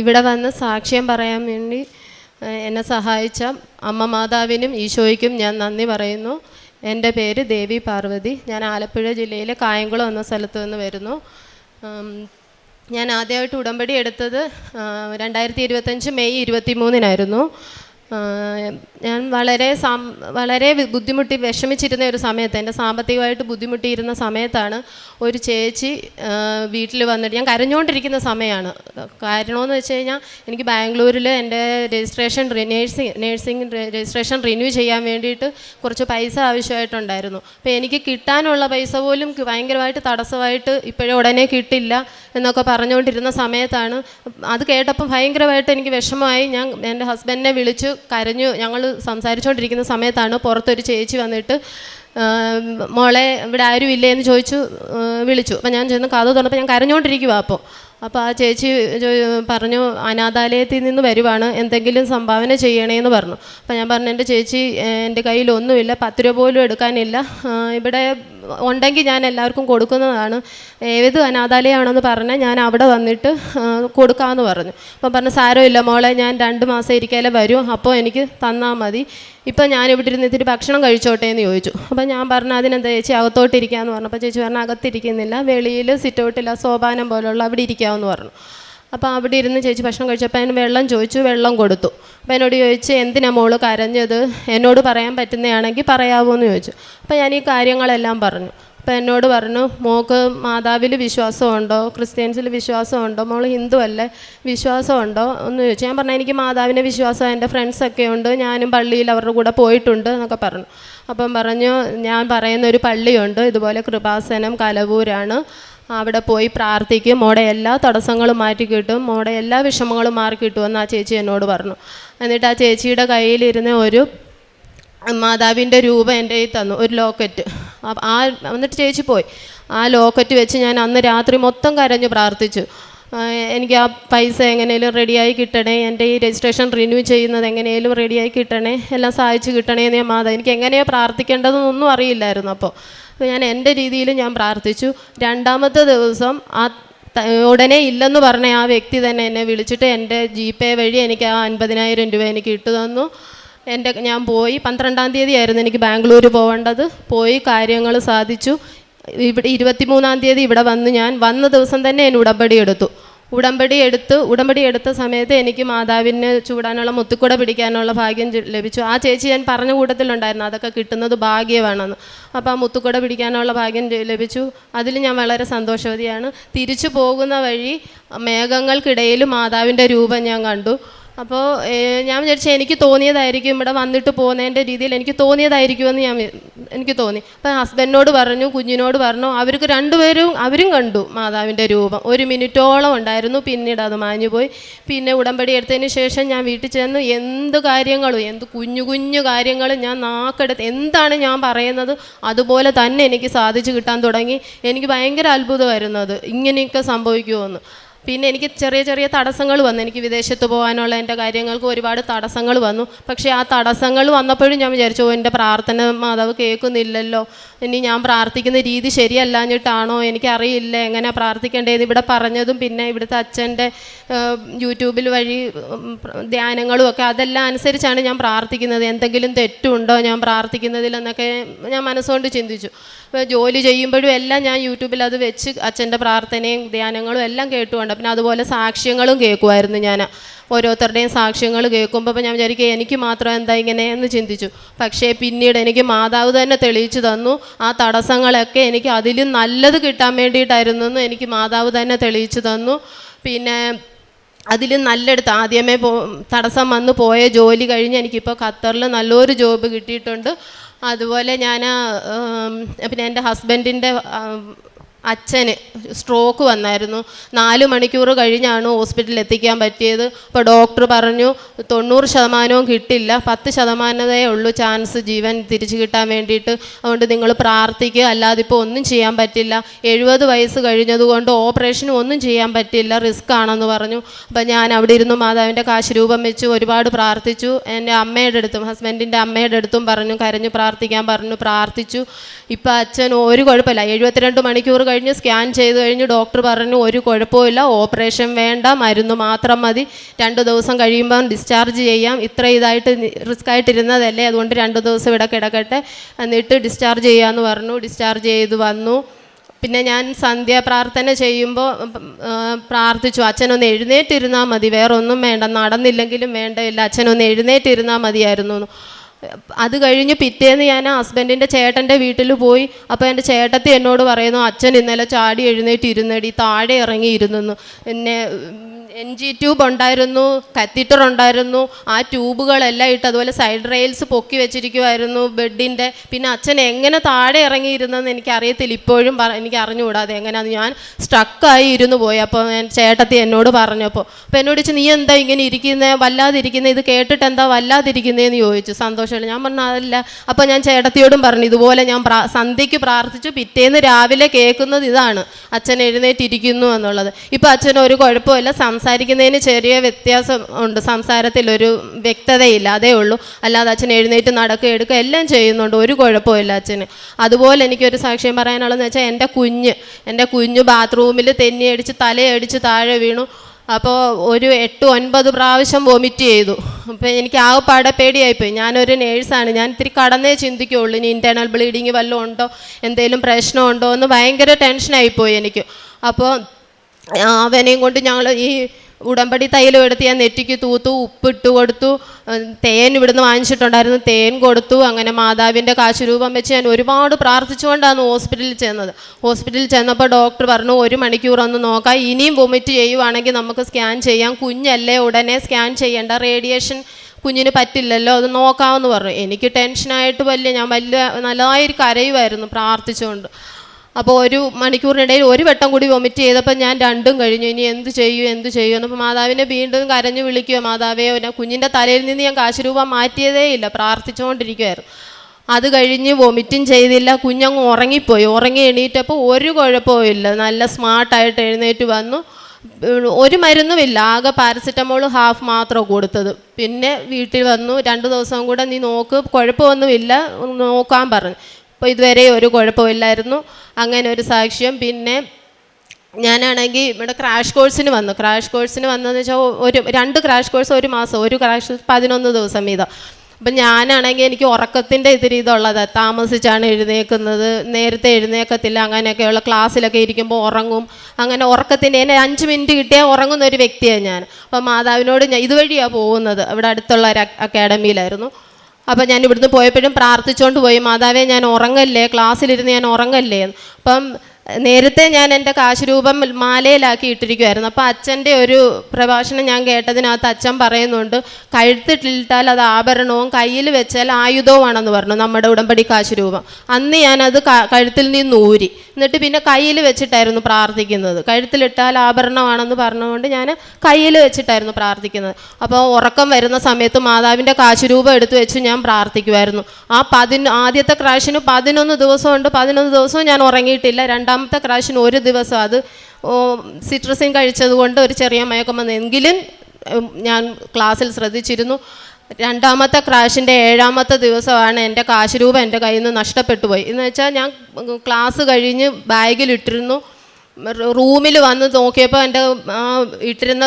ഇവിടെ വന്ന് സാക്ഷ്യം പറയാൻ വേണ്ടി എന്നെ സഹായിച്ച അമ്മ മാതാവിനും ഈശോയ്ക്കും ഞാൻ നന്ദി പറയുന്നു. എന്റെ പേര് ദേവി പാർവതി. ഞാൻ ആലപ്പുഴ ജില്ലയിലെ കായംകുളം എന്ന സ്ഥലത്ത് നിന്ന് വരുന്നു. ഞാൻ ആദ്യമായിട്ട് ഉടമ്പടി എടുത്തത് രണ്ടായിരത്തി ഇരുപത്തഞ്ച് മെയ് ഇരുപത്തി മൂന്നിനായിരുന്നു ഞാൻ വളരെ സാം വളരെ ബുദ്ധിമുട്ടി വിഷമിച്ചിരുന്ന ഒരു സമയത്ത് എന്റെ സാമ്പത്തികമായിട്ട് ബുദ്ധിമുട്ടിയിരുന്ന സമയത്താണ് ഒരു ചേച്ചി വീട്ടിൽ വന്നിട്ട് ഞാൻ കരഞ്ഞുകൊണ്ടിരിക്കുന്ന സമയമാണ് കാരണമെന്ന് വെച്ച് കഴിഞ്ഞാൽ എനിക്ക് ബാംഗ്ലൂരിൽ എന്റെ registration nursing nursing registration renew ചെയ്യാൻ വേണ്ടിയിട്ട് കുറച്ച് പൈസ ആവശ്യമായിട്ടുണ്ടായിരുന്നു. അപ്പോൾ എനിക്ക് കിട്ടാനുള്ള പൈസ പോലും ഭയങ്കരമായിട്ട് തടസ്സമായിട്ട് ഇപ്പോഴും ഉടനെ കിട്ടില്ല എന്നൊക്കെ പറഞ്ഞുകൊണ്ടിരുന്ന സമയത്താണ്. അത് കേട്ടപ്പോൾ ഭയങ്കരമായിട്ട് എനിക്ക് വിഷമമായി. ഞാൻ എന്റെ ഹസ്ബൻഡിനെ വിളിച്ചു കരഞ്ഞു. ഞങ്ങൾ സംസാരിച്ചുകൊണ്ടിരിക്കുന്ന സമയത്താണ് പുറത്തൊരു ചേച്ചി വന്നിട്ട് മോളെ ഇവിടെ ആരും ഇല്ലേ എന്ന് ചോദിച്ചു വിളിച്ചു. അപ്പം ഞാൻ ചെന്ന് കഥ തുറന്നപ്പോൾ ഞാൻ കരഞ്ഞുകൊണ്ടിരിക്കുക അപ്പോൾ അപ്പോൾ ആ ചേച്ചി പറഞ്ഞു അനാഥാലയത്തിൽ നിന്ന് വരുവാണ്. എന്തെങ്കിലും സംഭാവന ചെയ്യണേന്ന് പറഞ്ഞു. അപ്പോൾ ഞാൻ പറഞ്ഞു എന്റെ ചേച്ചി എന്റെ കയ്യിൽ ഒന്നുമില്ല. പത്ത് രൂപ പോലും എടുക്കാനില്ല. ഇവിടെ ഉണ്ടെങ്കിൽ ഞാൻ എല്ലാവർക്കും കൊടുക്കുന്നതാണ്. ഏത് അനാഥാലയമാണെന്ന് പറഞ്ഞാൽ ഞാൻ അവിടെ വന്നിട്ട് കൊടുക്കാമെന്ന് പറഞ്ഞു. അപ്പം പറഞ്ഞു സാരമില്ല മോളെ ഞാൻ രണ്ട് മാസം ഇരിക്കാതെ വരും. അപ്പോൾ എനിക്ക് തന്നാൽ മതി. ഇപ്പം ഞാൻ ഇവിടെ ഇരുന്ന് ഇത്തിരി ഭക്ഷണം കഴിച്ചോട്ടെ എന്ന് ചോദിച്ചു. അപ്പം ഞാൻ പറഞ്ഞു അതിനെന്താ ചേച്ചി അകത്തോട്ടിരിക്കാമെന്ന് പറഞ്ഞു. അപ്പോൾ ചേച്ചി പറഞ്ഞു അകത്തിരിക്കുന്നില്ല. വെളിയിൽ സിറ്റൗട്ടില്ല സോപാനം പോലുള്ള അവിടെ ഇരിക്കാമെന്ന് പറഞ്ഞു. അപ്പോൾ അവിടെ ഇരുന്ന് ചേച്ചി ഭക്ഷണം കഴിച്ചപ്പോൾ അതിന് വെള്ളം ചോദിച്ചു വെള്ളം കൊടുത്തു. അപ്പോൾ എന്നോട് ചോദിച്ചു എന്തിനാ മോൾ കരഞ്ഞത്? എന്നോട് പറയാൻ പറ്റുന്നതാണെങ്കിൽ പറയാമോ എന്ന് ചോദിച്ചു. അപ്പോൾ ഞാൻ ഈ കാര്യങ്ങളെല്ലാം പറഞ്ഞു. അപ്പോൾ എന്നോട് പറഞ്ഞു മോൾക്ക് മാതാവിൽ വിശ്വാസമുണ്ടോ? ക്രിസ്ത്യൻസിൽ വിശ്വാസമുണ്ടോ? മോൾ ഹിന്ദു അല്ലേ? വിശ്വാസമുണ്ടോ? എന്ന് ചോദിച്ചു. ഞാൻ പറഞ്ഞു എനിക്ക് മാതാവിനെ വിശ്വാസം എന്റെ ഫ്രണ്ട്സൊക്കെ ഉണ്ട്. ഞാനും പള്ളിയിൽ അവരുടെ കൂടെ പോയിട്ടുണ്ട് എന്നൊക്കെ പറഞ്ഞു. അപ്പം പറഞ്ഞു ഞാൻ പറയുന്ന ഒരു പള്ളിയുണ്ട്. ഇതുപോലെ കൃപാസനം കലവൂരാണ്. അവിടെ പോയി പ്രാർത്ഥിക്കും. മോടെ എല്ലാ തടസ്സങ്ങളും മാറ്റി കിട്ടും. മോടെ എല്ലാ വിഷമങ്ങളും മാറി കിട്ടുമെന്ന് ആ ചേച്ചി എന്നോട് പറഞ്ഞു. എന്നിട്ട് ആ ചേച്ചിയുടെ കയ്യിലിരുന്ന ഒരു മാതാവിന്റെ രൂപം എന്റെ കയ്യിൽ തന്നു. ഒരു ലോക്കറ്റ്. ആ എന്നിട്ട് ചേച്ചി പോയി. ആ ലോക്കറ്റ് വെച്ച് ഞാൻ അന്ന് രാത്രി മൊത്തം കരഞ്ഞു പ്രാർത്ഥിച്ചു. എനിക്ക് ആ പൈസ എങ്ങനെയും റെഡിയായി കിട്ടണേ? എന്റെ ഈ രജിസ്ട്രേഷൻ റിന്യൂ ചെയ്യുന്നത് എങ്ങനെയും റെഡിയായി കിട്ടണേ? എല്ലാം സഹായിച്ച് കിട്ടണേ എന്ന് ഞാൻ മാതാവ് എനിക്ക് എങ്ങനെയാണ് പ്രാർത്ഥിക്കേണ്ടതെന്നൊന്നും അറിയില്ലായിരുന്നു അപ്പോൾ. ഞാൻ എന്റെ രീതിയിൽ ഞാൻ പ്രാർത്ഥിച്ചു. രണ്ടാമത്തെ ദിവസം ആ ഉടനെ ഇല്ലെന്ന് പറഞ്ഞ ആ വ്യക്തി തന്നെ എന്നെ വിളിച്ചിട്ട് എന്റെ ജി പേ വഴി എനിക്ക് ആ അൻപതിനായിരം രൂപ എനിക്ക് ഇട്ടു തന്നു. എന്റെ ഞാൻ പോയി. പന്ത്രണ്ടാം തീയതി ആയിരുന്നു എനിക്ക് ബാംഗ്ലൂർ പോകേണ്ടത് പോയി കാര്യങ്ങൾ സാധിച്ചു. ഇവിടെ ഇരുപത്തിമൂന്നാം തീയതി ഇവിടെ വന്ന് ഞാൻ വന്ന ദിവസം തന്നെ എന്നെ ഉടമ്പടി എടുത്തു. ഉടമ്പടി എടുത്ത് ഉടമ്പടി എടുത്ത സമയത്ത് എനിക്ക് മാതാവിന് ചൂടാനുള്ള മുത്തുക്കുട പിടിക്കാനുള്ള ഭാഗ്യം ലഭിച്ചു. ആ ചേച്ചി ഞാൻ പറഞ്ഞ കൂട്ടത്തിലുണ്ടായിരുന്നു അതൊക്കെ കിട്ടുന്നത് ഭാഗ്യമാണെന്ന്. അപ്പോൾ ആ മുത്തുക്കുട പിടിക്കാനുള്ള ഭാഗ്യം ലഭിച്ചു. അതിൽ ഞാൻ വളരെ സന്തോഷവതിയാണ്. തിരിച്ചു പോകുന്ന വഴി മേഘങ്ങൾക്കിടയിൽ മാതാവിന്റെ രൂപം ഞാൻ കണ്ടു. അപ്പോൾ ഞാൻ വിചാരിച്ചു എനിക്ക് തോന്നിയതായിരിക്കും ഇവിടെ വന്നിട്ട് പോകുന്നതിന്റെ രീതിയിൽ എനിക്ക് തോന്നിയതായിരിക്കുമെന്ന് ഞാൻ എനിക്ക് തോന്നി. അപ്പം ഹസ്ബൻഡിനോട് പറഞ്ഞു കുഞ്ഞിനോട് പറഞ്ഞു അവർക്ക് രണ്ടുപേരും അവരും കണ്ടു മാതാവിന്റെ രൂപം. ഒരു മിനിറ്റോളം ഉണ്ടായിരുന്നു പിന്നീട് അത് മാഞ്ഞു പോയി. പിന്നെ ഉടമ്പടി എടുത്തതിന് ശേഷം ഞാൻ വീട്ടിൽ ചെന്ന് എന്ത് കാര്യങ്ങളും എന്ത് കുഞ്ഞു കുഞ്ഞു കാര്യങ്ങളും ഞാൻ നാക്കെടുത്ത് എന്താണ് ഞാൻ പറയുന്നത് അതുപോലെ തന്നെ എനിക്ക് സാധിച്ചു കിട്ടാൻ തുടങ്ങി. എനിക്ക് ഭയങ്കര അത്ഭുതമായിരുന്നു അത് ഇങ്ങനെയൊക്കെ സംഭവിക്കുമെന്ന്. പിന്നെ എനിക്ക് ചെറിയ ചെറിയ തടസ്സങ്ങൾ വന്നു. എനിക്ക് വിദേശത്ത് പോകാനുള്ള എന്റെ കാര്യങ്ങൾക്ക് ഒരുപാട് തടസ്സങ്ങൾ വന്നു. പക്ഷേ ആ തടസ്സങ്ങൾ വന്നപ്പോഴും ഞാൻ വിചാരിച്ചു എന്റെ പ്രാർത്ഥന മാതാവ് കേൾക്കുന്നില്ലല്ലോ. ഇനി ഞാൻ പ്രാർത്ഥിക്കുന്ന രീതി ശരിയല്ലാഞ്ഞിട്ടാണോ എനിക്കറിയില്ല. എങ്ങനെ പ്രാർത്ഥിക്കേണ്ടത് ഇവിടെ പറഞ്ഞതും പിന്നെ ഇവിടുത്തെ അച്ഛന്റെ യൂട്യൂബിൽ വഴി ധ്യാനങ്ങളും ഒക്കെ അതെല്ലാം അനുസരിച്ചാണ് ഞാൻ പ്രാർത്ഥിക്കുന്നത്. എന്തെങ്കിലും തെറ്റുണ്ടോ ഞാൻ പ്രാർത്ഥിക്കുന്നതിൽ എന്നൊക്കെ ഞാൻ മനസ്സുകൊണ്ട് ചിന്തിച്ചു. ജോലി ചെയ്യുമ്പോഴും എല്ലാം ഞാൻ യൂട്യൂബിൽ അത് വെച്ച് അച്ഛന്റെ പ്രാർത്ഥനയും ധ്യാനങ്ങളും എല്ലാം കേട്ടുകൊണ്ട് പിന്നെ അതുപോലെ സാക്ഷ്യങ്ങളും കേൾക്കുമായിരുന്നു ഞാൻ. ഓരോരുത്തരുടെയും സാക്ഷ്യങ്ങൾ കേൾക്കുമ്പോൾ അപ്പോൾ ഞാൻ വിചാരിക്കുക എനിക്ക് മാത്രം എന്താ ഇങ്ങനെ എന്ന് ചിന്തിച്ചു. പക്ഷേ പിന്നീട് എനിക്ക് മാതാവ് തന്നെ തെളിയിച്ചു തന്നു. ആ തടസ്സങ്ങളൊക്കെ എനിക്ക് അതിലും നല്ലത് കിട്ടാൻ വേണ്ടിയിട്ടായിരുന്നു എന്ന് എനിക്ക് മാതാവ് തന്നെ തെളിയിച്ചു തന്നു. പിന്നെ അതിൽ നല്ലെടുത്ത് ആദ്യമേ പോ തടസ്സം വന്ന് പോയ ജോലി കഴിഞ്ഞ് എനിക്കിപ്പോൾ ഖത്തറിൽ നല്ലൊരു ജോബ് കിട്ടിയിട്ടുണ്ട്. അതുപോലെ ഞാൻ പിന്നെ എന്റെ ഹസ്ബൻഡിന്റെ അച്ഛന് സ്ട്രോക്ക് വന്നായിരുന്നു. നാല് മണിക്കൂർ കഴിഞ്ഞാണ് ഹോസ്പിറ്റലിൽ എത്തിക്കാൻ പറ്റിയത്. അപ്പോൾ ഡോക്ടർ പറഞ്ഞു തൊണ്ണൂറ് ശതമാനവും കിട്ടില്ല. പത്ത് ശതമാനതേ ഉള്ളൂ ചാൻസ് ജീവൻ തിരിച്ചു കിട്ടാൻ വേണ്ടിയിട്ട്. അതുകൊണ്ട് നിങ്ങൾ പ്രാർത്ഥിക്കുക. അല്ലാതെ ഇപ്പോൾ ഒന്നും ചെയ്യാൻ പറ്റില്ല. എഴുപത് വയസ്സ് കഴിഞ്ഞതുകൊണ്ട് ഓപ്പറേഷനും ഒന്നും ചെയ്യാൻ പറ്റില്ല. റിസ്ക് ആണെന്ന് പറഞ്ഞു. അപ്പോൾ ഞാൻ അവിടെ ഇരുന്ന് മാതാവിന്റെ കാശ് രൂപം വെച്ച്. ഒരുപാട് പ്രാർത്ഥിച്ചു. എന്റെ അമ്മയുടെ അടുത്തും ഹസ്ബൻഡിന്റെ അമ്മയുടെ അടുത്തും പറഞ്ഞു കരഞ്ഞു പ്രാർത്ഥിക്കാൻ പറഞ്ഞു പ്രാർത്ഥിച്ചു. ഇപ്പോൾ അച്ഛൻ ഒരു കുഴപ്പമില്ല. എഴുപത്തിരണ്ട് മണിക്കൂർ കഴിഞ്ഞ് സ്കാൻ ചെയ്ത് കഴിഞ്ഞ് ഡോക്ടർ പറഞ്ഞു ഒരു കുഴപ്പമില്ല ഓപ്പറേഷൻ വേണ്ട മരുന്ന് മാത്രം മതി. രണ്ട് ദിവസം കഴിയുമ്പോൾ ഡിസ്ചാർജ് ചെയ്യാം. ഇത്ര ഇതായിട്ട് റിസ്ക് ആയിട്ടിരുന്നതല്ലേ? അതുകൊണ്ട് രണ്ട് ദിവസം ഇവിടെ കിടക്കട്ടെ. എന്നിട്ട് ഡിസ്ചാർജ് ചെയ്യാമെന്ന് പറഞ്ഞു. ഡിസ്ചാർജ് ചെയ്ത് വന്നു. പിന്നെ ഞാൻ സന്ധ്യാപ്രാർത്ഥന ചെയ്യുമ്പോൾ പ്രാർത്ഥിച്ചു. അച്ഛനൊന്ന് എഴുന്നേറ്റിരുന്നാൽ മതി. വേറെ ഒന്നും വേണ്ട. നടന്നില്ലെങ്കിലും വേണ്ടയില്ല അച്ഛനൊന്ന് എഴുന്നേറ്റിരുന്നാൽ മതിയായിരുന്നു. അത് കഴിഞ്ഞ് പിറ്റേന്ന് ഞാൻ ഹസ്ബൻഡിന്റെ ചേട്ടന്റെ വീട്ടിൽ പോയി. അപ്പോൾ എന്റെ ചേട്ടത്തി എന്നോട് പറയുന്നു അച്ഛൻ ഇന്നലെ ചാടി എഴുന്നേറ്റ് ഇരുന്നടി താഴെ ഇറങ്ങി ഇരുന്നു പിന്നെ എൻ ജി ട്യൂബ് ഉണ്ടായിരുന്നു കത്തീറ്റർ ഉണ്ടായിരുന്നു ആ ട്യൂബുകളെല്ലാം ഇട്ട് അതുപോലെ സൈഡ് റെയിൽസ് പൊക്കി വെച്ചിരിക്കുമായിരുന്നു ബെഡിന്റെ. പിന്നെ അച്ഛൻ എങ്ങനെ താഴെ ഇറങ്ങിയിരുന്നെന്ന് എനിക്കറിയത്തില്ല. ഇപ്പോഴും എനിക്ക് അറിഞ്ഞുകൂടാതെ എങ്ങനെയാന്ന് ഞാൻ സ്ട്രക്കായി ഇരുന്നു പോയി. അപ്പോൾ ഞാൻ ചേട്ടത്തി എന്നോട് പറഞ്ഞപ്പോൾ അപ്പോൾ എന്നോട് ചോദിച്ചു നീ എന്താ ഇങ്ങനെ ഇരിക്കുന്നത് വല്ലാതിരിക്കുന്നത് ഇത് കേട്ടിട്ട് എന്താ വല്ലാതിരിക്കുന്നതെന്ന് ചോദിച്ചു. സന്തോഷമില്ല ഞാൻ പറഞ്ഞു അതല്ല. അപ്പോൾ ഞാൻ ചേട്ടത്തിയോടും പറഞ്ഞു ഇതുപോലെ ഞാൻ പ്രാ സന്ധ്യയ്ക്ക് പ്രാർത്ഥിച്ചു പിറ്റേന്ന് രാവിലെ കേൾക്കുന്നത് ഇതാണ്. അച്ഛൻ എഴുന്നേറ്റിരിക്കുന്നു എന്നുള്ളത്. ഇപ്പോൾ അച്ഛൻ ഒരു കുഴപ്പമില്ല സംസാരിക്കുന്നതിന് ചെറിയ വ്യത്യാസം ഉണ്ട്. സംസാരത്തിൽ ഒരു വ്യക്തതയില്ല. അതേ ഉള്ളൂ. അല്ലാതെ അച്ഛൻ എഴുന്നേറ്റ് നടക്കുക എടുക്കുക എല്ലാം ചെയ്യുന്നുണ്ട്. ഒരു കുഴപ്പമില്ല അച്ഛന്. അതുപോലെ എനിക്കൊരു സാക്ഷ്യം പറയാനുള്ളതെന്ന് വെച്ചാൽ എന്റെ കുഞ്ഞ് എന്റെ കുഞ്ഞ് ബാത്റൂമിൽ തെന്നിയടിച്ച് തലയടിച്ച് താഴെ വീണു. അപ്പോൾ ഒരു എട്ട് ഒൻപത് പ്രാവശ്യം വോമിറ്റ് ചെയ്തു. അപ്പോൾ എനിക്ക് ആകെപ്പാടെ പേടിയായിപ്പോയി. ഞാനൊരു നേഴ്സാണ്. ഞാൻ ഇത്തിരി കടന്നേ ചിന്തിക്കുള്ളൂ. ഇനി ഇന്റേർണൽ ബ്ലീഡിങ് വല്ലതും ഉണ്ടോ? എന്തെങ്കിലും പ്രശ്നമുണ്ടോ എന്ന് ഭയങ്കര ടെൻഷനായിപ്പോയി എനിക്ക്. അപ്പോൾ അവനെയും കൊണ്ട് ഞങ്ങൾ ഈ ഉടമ്പടി തൈലം എടുത്ത് ഞാൻ നെറ്റിക്ക് തൂത്തു ഉപ്പിട്ട് കൊടുത്തു. തേൻ ഇവിടുന്ന് വാങ്ങിച്ചിട്ടുണ്ടായിരുന്നു. തേൻ കൊടുത്തു. അങ്ങനെ മാതാവിന്റെ കാശുരൂപം വെച്ച് ഞാൻ ഒരുപാട് പ്രാർത്ഥിച്ചുകൊണ്ടാണ് ഹോസ്പിറ്റലിൽ ചെന്നത്. ഹോസ്പിറ്റലിൽ ചെന്നപ്പോൾ ഡോക്ടർ പറഞ്ഞു ഒരു മണിക്കൂർ ഒന്ന് നോക്കാം. ഇനിയും വൊമിറ്റ് ചെയ്യുവാണെങ്കിൽ നമുക്ക് സ്കാൻ ചെയ്യാം. കുഞ്ഞല്ലേ ഉടനെ സ്കാൻ ചെയ്യേണ്ട. റേഡിയേഷൻ കുഞ്ഞിന് പറ്റില്ലല്ലോ അത് നോക്കാമെന്ന് പറഞ്ഞു. എനിക്ക് ടെൻഷനായിട്ട് വലിയ ഞാൻ വലിയ നല്ലതായൊരു കരയുമായിരുന്നു പ്രാർത്ഥിച്ചുകൊണ്ട്. അപ്പോൾ ഒരു മണിക്കൂറിനിടയിൽ ഒരു വട്ടം കൂടി വൊമിറ്റ് ചെയ്തപ്പോൾ ഞാൻ രണ്ടും കഴിഞ്ഞു. ഇനി എന്ത് ചെയ്യും എന്ത് ചെയ്യും? എന്നപ്പോൾ മാതാവിനെ വീണ്ടും കരഞ്ഞു വിളിക്കുക മാതാവേ കുഞ്ഞിന്റെ തലയിൽ നിന്ന് ഞാൻ കാശുരൂപം മാറ്റിയതേ ഇല്ല. പ്രാർത്ഥിച്ചുകൊണ്ടിരിക്കുമായിരുന്നു അത് കഴിഞ്ഞ് വൊമിറ്റും ചെയ്തില്ല. കുഞ്ഞങ്ങ് ഉറങ്ങിപ്പോയി. ഉറങ്ങി എണീറ്റപ്പോൾ ഒരു കുഴപ്പവും ഇല്ല. നല്ല സ്മാർട്ടായിട്ട് എഴുന്നേറ്റ് വന്നു. ഒരു മരുന്നുമില്ല ആകെ പാരസെറ്റമോൾ ഹാഫ് മാത്രം കൊടുത്തത്. പിന്നെ വീട്ടിൽ വന്നു. രണ്ട് ദിവസം കൂടെ നീ നോക്ക്. കുഴപ്പമൊന്നുമില്ല. നോക്കാൻ പറഞ്ഞു. അപ്പോൾ ഇതുവരെ ഒരു കുഴപ്പമില്ലായിരുന്നു. അങ്ങനെ ഒരു സാക്ഷ്യം. പിന്നെ ഞാനാണെങ്കിൽ ഇവിടെ ക്രാഷ് കോഴ്സിന് വന്നു. ക്രാഷ് കോഴ്സിന് വന്നതെന്ന് വെച്ചാൽ ഒരു രണ്ട് ക്രാഷ് കോഴ്സ് ഒരു മാസം ഒരു ക്രാഷ് പതിനൊന്ന് ദിവസം വീതം. അപ്പം ഞാനാണെങ്കിൽ എനിക്ക് ഉറക്കത്തിന്റെ ഇത് ഇതുള്ളത്. താമസിച്ചാണ് എഴുന്നേക്കുന്നത്. നേരത്തെ എഴുന്നേക്കത്തില്ല. അങ്ങനെയൊക്കെയുള്ള ക്ലാസ്സിലൊക്കെ ഇരിക്കുമ്പോൾ ഉറങ്ങും. അങ്ങനെ ഉറക്കത്തിന്റെ എന്നെ അഞ്ച് മിനിറ്റ് കിട്ടിയാൽ ഉറങ്ങുന്ന ഒരു വ്യക്തിയാണ് ഞാൻ. അപ്പം മാതാവിനോട് ഞാൻ ഇതുവഴിയാണ് പോകുന്നത്. ഇവിടെ അടുത്തുള്ള ഒരു അക്കാഡമിയിലായിരുന്നു അപ്പം ഞാൻ ഇവിടുന്ന് പോയപ്പോഴും പ്രാർത്ഥിച്ചുകൊണ്ട് പോയി മാതാവേ ഞാൻ ഉറങ്ങല്ലേ ക്ലാസ്സിലിരുന്ന് ഞാൻ ഉറങ്ങല്ലേ. അപ്പം നേരത്തെ ഞാൻ എന്റെ കാശുരൂപം മാലയിലാക്കി ഇട്ടിരിക്കുമായിരുന്നു അപ്പോൾ അച്ഛന്റെ ഒരു പ്രഭാഷണം ഞാൻ കേട്ടതിനകത്ത് അച്ഛൻ പറയുന്നുണ്ട് കഴുത്തിട്ടിട്ടാൽ അത് ആഭരണവും കയ്യിൽ വെച്ചാൽ ആയുധവുമാണെന്ന് പറഞ്ഞു നമ്മുടെ ഉടമ്പടി കാശുരൂപം. അന്ന് ഞാനത് കഴുത്തിൽ നിന്ന് ഊരി. എന്നിട്ട് പിന്നെ കയ്യിൽ വെച്ചിട്ടായിരുന്നു പ്രാർത്ഥിക്കുന്നത്. കഴുത്തിലിട്ടാൽ ആഭരണമാണെന്ന് പറഞ്ഞുകൊണ്ട് ഞാൻ കയ്യിൽ വെച്ചിട്ടായിരുന്നു പ്രാർത്ഥിക്കുന്നത്. അപ്പോൾ ഉറക്കം വരുന്ന സമയത്ത് മാതാവിന്റെ കാശുരൂപം എടുത്തു വെച്ച് ഞാൻ പ്രാർത്ഥിക്കുമായിരുന്നു ആ പതിന് ആദ്യത്തെ ക്രാഷിന് പതിനൊന്ന് ദിവസമുണ്ട്. പതിനൊന്ന് ദിവസവും ഞാൻ ഉറങ്ങിയിട്ടില്ല. രണ്ടാമത്തെ ക്രാഷിന് ഒരു ദിവസം അത് സിട്രസിൻ കഴിച്ചതുകൊണ്ട് ഒരു ചെറിയ മയക്കം വന്നെങ്കിലും ഞാൻ ക്ലാസ്സിൽ ശ്രദ്ധിച്ചിരുന്നു. രണ്ടാമത്തെ ക്രാഷിന്റെ ഏഴാമത്തെ ദിവസമാണ് എന്റെ കാശ് രൂപ എന്റെ കയ്യിൽ നിന്ന് നഷ്ടപ്പെട്ടു പോയി. എന്ന് വെച്ചാൽ ഞാൻ ക്ലാസ് കഴിഞ്ഞ് ബാഗിലിട്ടിരുന്നു. റൂമിൽ വന്ന് നോക്കിയപ്പോൾ എന്റെ ഇട്ടിരുന്ന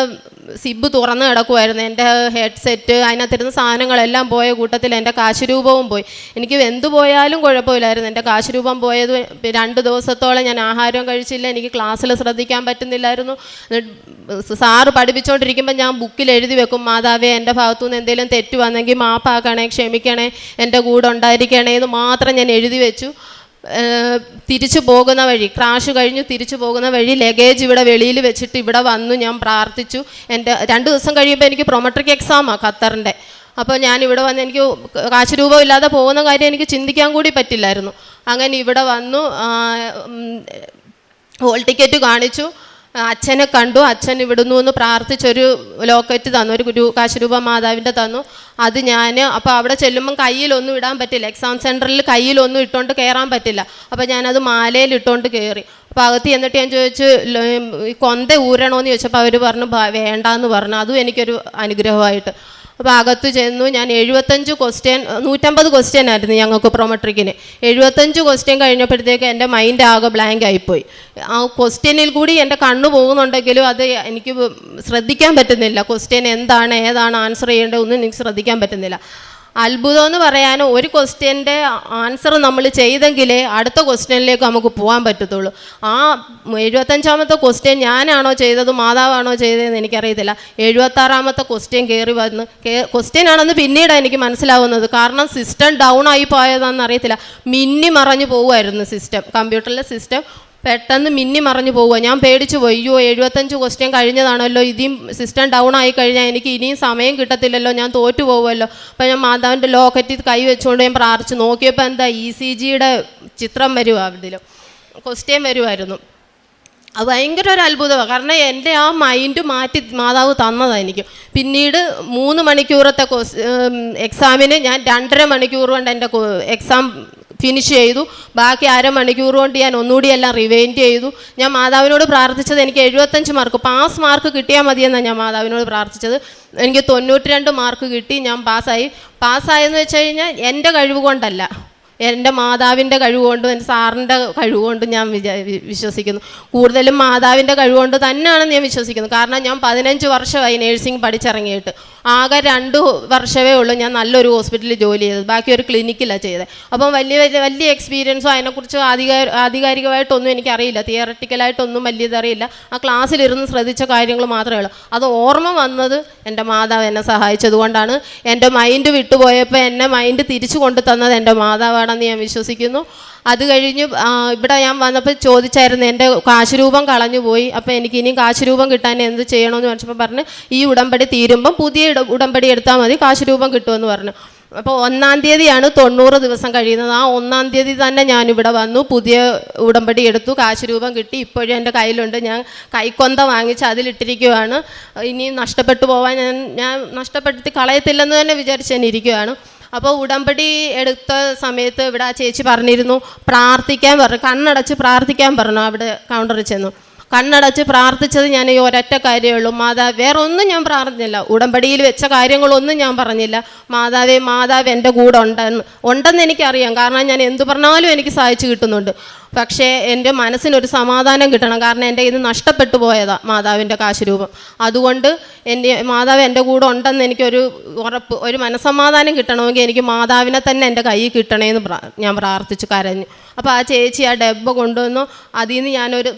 സിബ് തുറന്ന് കിടക്കുമായിരുന്നു എന്റെ ഹെഡ്സെറ്റ് അതിനകത്തിരുന്ന സാധനങ്ങളെല്ലാം പോയ കൂട്ടത്തിൽ എന്റെ കാശുരൂപവും പോയി. എനിക്ക് എന്തു പോയാലും കുഴപ്പമില്ലായിരുന്നു. എന്റെ കാശുരൂപം പോയത് രണ്ട് ദിവസത്തോളം ഞാൻ ആഹാരം കഴിച്ചില്ല. എനിക്ക് ക്ലാസ്സിൽ ശ്രദ്ധിക്കാൻ പറ്റുന്നില്ലായിരുന്നു. സാറ് പഠിപ്പിച്ചുകൊണ്ടിരിക്കുമ്പോൾ ഞാൻ ബുക്കിൽ എഴുതി വെക്കും മാതാവേ എന്റെ ഭാഗത്തു നിന്ന് എന്തെങ്കിലും തെറ്റ് വന്നെങ്കിൽ മാപ്പാക്കണേ ക്ഷമിക്കണേ എന്റെ കൂടെ ഉണ്ടായിരിക്കണേ എന്ന് മാത്രം ഞാൻ എഴുതി വെച്ചു. തിരിച്ചു പോകുന്ന വഴി ക്രാഷ് കഴിഞ്ഞു തിരിച്ചു പോകുന്ന വഴി ലഗേജ് ഇവിടെ വെളിയിൽ വെച്ചിട്ട് ഇവിടെ വന്നു ഞാൻ പ്രാർത്ഥിച്ചു. എന്റെ രണ്ട് ദിവസം കഴിയുമ്പോൾ എനിക്ക് പ്രൊമട്രിക് എക്സാമാണ് ഖത്തറിന്റെ. അപ്പോൾ ഞാൻ ഇവിടെ വന്ന് എനിക്ക് കാശ് രൂപമില്ലാതെ പോകുന്ന കാര്യം എനിക്ക് ചിന്തിക്കാൻ കൂടി പറ്റില്ലായിരുന്നു. അങ്ങനെ ഇവിടെ വന്നു ഹോൾ ടിക്കറ്റ് കാണിച്ചു. അച്ഛനെ കണ്ടു അച്ഛൻ ഇവിടുന്നു എന്ന് പ്രാർത്ഥിച്ചൊരു ലോക്കറ്റ് തന്നു ഒരു ഗുരു കാശുരൂപ മാതാവിന്റെ തന്നു. അത് ഞാൻ അപ്പോൾ അവിടെ ചെല്ലുമ്പം കയ്യിലൊന്നും ഇടാൻ പറ്റില്ല. എക്സാം സെന്ററിൽ കയ്യിലൊന്നും ഇട്ടുകൊണ്ട് കയറാൻ പറ്റില്ല. അപ്പോൾ ഞാനത് മാലയിൽ ഇട്ടുകൊണ്ട് കയറി അപ്പോൾ അകത്ത് എന്നിട്ട് ഞാൻ ചോദിച്ചു കൊന്ത ഊരണോ ഊരണോന്ന് ചോദിച്ചപ്പോൾ അവർ പറഞ്ഞു "ബ- വേണ്ടാന്ന് പറഞ്ഞു. അതും എനിക്കൊരു അനുഗ്രഹമായിട്ട്. അപ്പോൾ അകത്ത് ചെന്നു. ഞാൻ എഴുപത്തഞ്ച് ക്വസ്റ്റ്യൻ നൂറ്റമ്പത് ക്വസ്റ്റ്യൻ ആയിരുന്നു ഞങ്ങൾക്ക് പ്രൊമട്രിക്കിന് എഴുപത്തഞ്ച് ക്വസ്റ്റ്യൻ കഴിഞ്ഞപ്പോഴത്തേക്ക് എന്റെ മൈൻഡ് ആകെ ബ്ലാങ്ക് ആയിപ്പോയി. ആ ക്വസ്റ്റ്യനിൽ കൂടി എന്റെ കണ്ണു പോകുന്നുണ്ടെങ്കിലും അത് എനിക്ക് ശ്രദ്ധിക്കാൻ പറ്റുന്നില്ല. ക്വസ്റ്റ്യൻ എന്താണ് ഏതാണ് ആൻസർ ചെയ്യേണ്ടത് ഒന്നും എനിക്ക് ശ്രദ്ധിക്കാൻ പറ്റുന്നില്ല. അത്ഭുതം എന്ന് പറയാൻ ഒരു ക്വസ്റ്റ്യന്റെ ആൻസർ നമ്മൾ ചെയ്തെങ്കിലേ അടുത്ത ക്വസ്റ്റ്യനിലേക്ക് നമുക്ക് പോകാൻ പറ്റത്തുള്ളൂ. ആ എഴുപത്തഞ്ചാമത്തെ ക്വസ്റ്റ്യൻ ഞാനാണോ ചെയ്തത് മാതാവാണോ ചെയ്തതെന്ന് എനിക്കറിയത്തില്ല. എഴുപത്താറാമത്തെ ക്വസ്റ്റ്യൻ കയറി വന്ന് ക്വസ്റ്റ്യൻ ആണെന്ന് പിന്നീടാണ് എനിക്ക് മനസ്സിലാവുന്നത്. കാരണം സിസ്റ്റം ഡൗൺ ആയി പോയതാണെന്ന് അറിയത്തില്ല. മിന്നി മറഞ്ഞു പോകുമായിരുന്നു സിസ്റ്റം കമ്പ്യൂട്ടറിലെ സിസ്റ്റം പെട്ടെന്ന് മിന്നി മറഞ്ഞു പോവുക. ഞാൻ പേടിച്ചു പോയി അയ്യോ എഴുപത്തഞ്ച് ക്വസ്റ്റ്യൻ കഴിഞ്ഞതാണല്ലോ. ഇനിയും സിസ്റ്റം ഡൗൺ ആയി കഴിഞ്ഞാൽ എനിക്ക് ഇനിയും സമയം കിട്ടത്തില്ലല്ലോ. ഞാൻ തോറ്റു പോകുമല്ലോ അപ്പം ഞാൻ മാതാവിന്റെ ലോക്കറ്റിൽ കൈ വെച്ചുകൊണ്ട് ഞാൻ പ്രാർത്ഥിച്ചു. നോക്കിയപ്പോൾ എന്താ ഇ സി ജിയുടെ ചിത്രം വരുമോ അതിൽ. ക്വസ്റ്റ്യൻ വരുമായിരുന്നു അത് ഭയങ്കര ഒരു അത്ഭുതമാണ് കാരണം എന്റെ ആ മൈൻഡ് മാറ്റി മാതാവ് തന്നതാണ് എനിക്ക്. പിന്നീട് മൂന്ന് മണിക്കൂറത്തെ കോസ് എക്സാമിന് ഞാൻ രണ്ടര മണിക്കൂർ കൊണ്ട് എന്റെ എക്സാം ഫിനിഷ് ചെയ്തു. ബാക്കി അരമണിക്കൂർ കൊണ്ട് ഞാൻ ഒന്നുകൂടി എല്ലാം റിവൈൻഡ് ചെയ്തു. ഞാൻ മാതാവിനോട് പ്രാർത്ഥിച്ചത് എനിക്ക് എഴുപത്തഞ്ച് മാർക്ക് പാസ് മാർക്ക് കിട്ടിയാൽ മതിയെന്നാണ് ഞാൻ മാതാവിനോട് പ്രാർത്ഥിച്ചത്. എനിക്ക് തൊണ്ണൂറ്റി മാർക്ക് കിട്ടി ഞാൻ പാസ്സായി പാസ്സായെന്ന് വെച്ച് കഴിഞ്ഞാൽ എന്റെ കഴിവ് കൊണ്ടല്ല. എന്റെ മാതാവിന്റെ കഴിവുകൊണ്ടും എന്റെ സാറിന്റെ കഴിവുകൊണ്ടും ഞാൻ വിശ്വസിക്കുന്നു. കൂടുതലും മാതാവിന്റെ കഴിവുകൊണ്ട് തന്നെയാണ് ഞാൻ വിശ്വസിക്കുന്നത്. കാരണം ഞാൻ പതിനഞ്ച് വർഷമായി നേഴ്സിംഗ് പഠിച്ചിറങ്ങിയിട്ട്. ആകെ രണ്ട് വർഷമേ ഉള്ളൂ ഞാൻ നല്ലൊരു ഹോസ്പിറ്റലിൽ ജോലി ചെയ്തത്. ബാക്കി ഒരു ക്ലിനിക്കിലാണ് ചെയ്തത്. അപ്പം വലിയ വലിയ വലിയ എക്സ്പീരിയൻസോ അതിനെക്കുറിച്ച് ആധികാര ആധികാരികമായിട്ടൊന്നും എനിക്കറിയില്ല. തിയറട്ടിക്കലായിട്ടൊന്നും വലിയതറിയില്ല. ആ ക്ലാസ്സിലിരുന്ന് ശ്രദ്ധിച്ച കാര്യങ്ങൾ മാത്രമേ ഉള്ളൂ. അത് ഓർമ്മ വന്നത് എന്റെ മാതാവ് എന്നെ സഹായിച്ചതുകൊണ്ടാണ്. എന്റെ മൈൻഡ് വിട്ടുപോയപ്പോൾ എന്നെ മൈൻഡ് തിരിച്ചു കൊണ്ടു തന്നത് എന്റെ മാതാവാണെന്ന് ഞാൻ വിശ്വസിക്കുന്നു. അത് കഴിഞ്ഞ് ഇവിടെ ഞാൻ വന്നപ്പോൾ ചോദിച്ചായിരുന്നു എന്റെ കാശുരൂപം കളഞ്ഞു പോയി. അപ്പോൾ എനിക്ക് ഇനിയും കാശുരൂപം കിട്ടാൻ എന്ത് ചെയ്യണമെന്ന് ചോദിച്ചപ്പോൾ പറഞ്ഞ് ഈ ഉടമ്പടി തീരുമ്പം പുതിയ ഉടമ്പടി എടുത്താൽ മതി കാശുരൂപം കിട്ടുമെന്ന് പറഞ്ഞു. അപ്പോൾ ഒന്നാം തീയതിയാണ് തൊണ്ണൂറ് ദിവസം കഴിയുന്നത്. ആ ഒന്നാം തീയതി തന്നെ ഞാനിവിടെ വന്നു പുതിയ ഉടമ്പടി എടുത്തു കാശുരൂപം കിട്ടി. ഇപ്പോഴും എന്റെ കയ്യിലുണ്ട്. ഞാൻ കൈക്കൊന്ത വാങ്ങിച്ച് അതിലിട്ടിരിക്കുവാണ്. ഇനിയും നഷ്ടപ്പെട്ടു പോവാൻ ഞാൻ ഞാൻ നഷ്ടപ്പെടുത്തി കളയത്തില്ലെന്ന് തന്നെ വിചാരിച്ച് ഞാൻ ഇരിക്കുവാണ്. അപ്പോൾ ഉടമ്പടി എടുത്ത സമയത്ത് ഇവിടെ ആ ചേച്ചി പറഞ്ഞിരുന്നു പ്രാർത്ഥിക്കാൻ പറഞ്ഞു. കണ്ണടച്ച് പ്രാർത്ഥിക്കാൻ പറഞ്ഞു അവിടെ കൗണ്ടറിൽ ചെന്നു. കണ്ണടച്ച് പ്രാർത്ഥിച്ചത് ഞാൻ ഈ ഒരൊറ്റ കാര്യമേ ഉള്ളൂ. മാതാവ് വേറെ ഒന്നും ഞാൻ പ്രാർത്ഥിച്ചില്ല. ഉടമ്പടിയിൽ വെച്ച കാര്യങ്ങളൊന്നും ഞാൻ പറഞ്ഞില്ല. മാതാവേ മാതാവ് എന്റെ കൂടെ ഉണ്ടെന്ന് ഉണ്ടെന്ന് എനിക്കറിയാം. കാരണം ഞാൻ എന്തു പറഞ്ഞാലും എനിക്ക് സഹായിച്ചു കിട്ടുന്നുണ്ട്. പക്ഷേ എന്റെ മനസ്സിനൊരു സമാധാനം കിട്ടണം. കാരണം എന്റെ ഇത് നഷ്ടപ്പെട്ടു പോയതാ മാതാവിന്റെ കാശുരൂപം. അതുകൊണ്ട് എന്റെ മാതാവ് എന്റെ കൂടെ ഉണ്ടെന്ന് എനിക്കൊരു ഉറപ്പ് ഒരു മനസ്സമാധാനം കിട്ടണമെങ്കിൽ എനിക്ക് മാതാവിനെ തന്നെ എന്റെ കയ്യിൽ കിട്ടണമെന്ന് ഞാൻ പ്രാർത്ഥിച്ചു കരഞ്ഞു. അപ്പോൾ ആ ചേച്ചി ആ ഡബ്ബ കൊണ്ടുവന്നു. അതിൽ നിന്ന് ഞാനൊരു